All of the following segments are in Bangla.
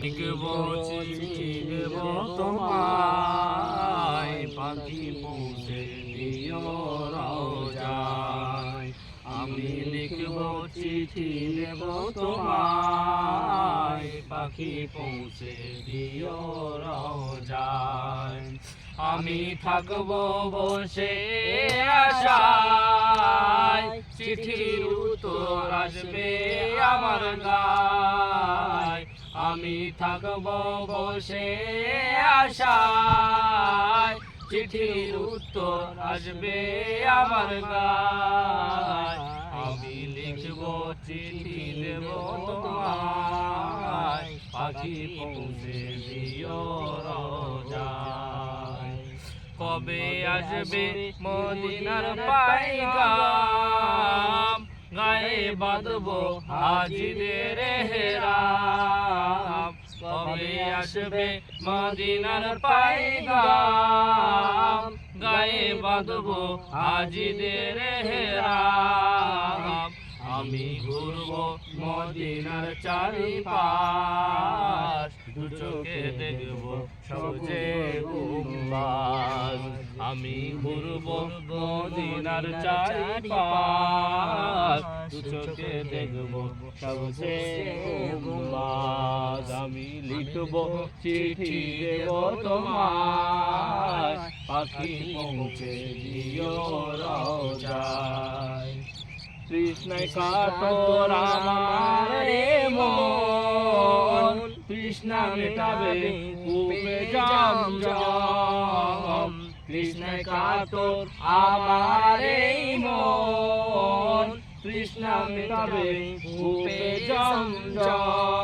লিখব চিঠি তোমায় পাখি পৌঁছে দিও রোজায় আমি লিখব চিঠি দেব তোমায় পাখি পৌঁছে দিও রোজায় আমি থাকব বসে আশায় চিঠির উত্তর আসবে আমার গায়। আমি থাকব বসে আশায়। চিঠির উত্তর আসবে আমার গায়। আমি লিখব, চিঠি দেব তোমায়। পাখি পৌঁছে দিও রোজায়। কবে আসবে মদিনার পাইগাম? গায়ে বাঁধবো হাজিদের কবে আসবে মদিনার পাইগাম গায়ে বাঁধবো হাজিদের হেরাম। আমি ঘুরব মদিনার চারিপাশ, দু চোখে দেখব গুম্বাজ। আমি ঘুরব মদিনার চারিপাশ, দু চোখে দেখব আমি লিখব চিঠি দেব তোমায়। পাখি পৌঁছে দিও রোজায়। কৃষ্ণায় কাতর আমার মন। কৃষ্ণা মেটাবে কূপে জাম জাম কৃষ্ণায় কাতর আমার মন। কৃষ্ণা মেটাবে কূপে জাম। জাম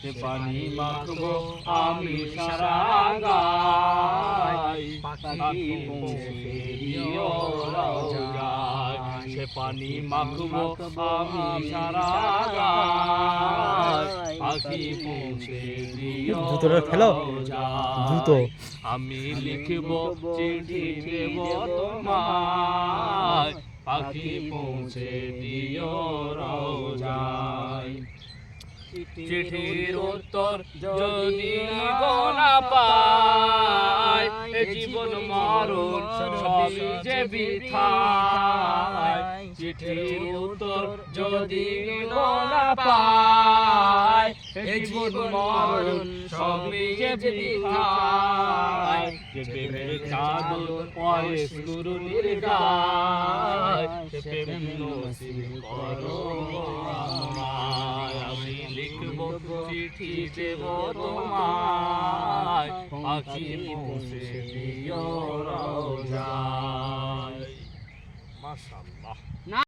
সে পানি মাখবো আমি সারা গায় পাখি পৌঁছে দিও রোজায় সে পানি মাখবো আমি সারা গায় পাখি পৌঁছে দিও জুতোটা ফেলো। জুতো। আমি লিখব চিঠি দেব তোমায়। পাখি পৌঁছে দিও রোজায় চিঠির উত্তর যদি গোনা পায় জীবন মরণ সবই যে বিথায়। চিঠির উত্তর যদি গোনা পায় জীবন মরণ সবই যে বিথায়। যে প্রেমের চাদর সে প্রেম নসিব করো আমায়। আমি চিঠি দেব তোমায়। পাখি পৌঁছে দিও রোজায়। মাশাআল্লাহ।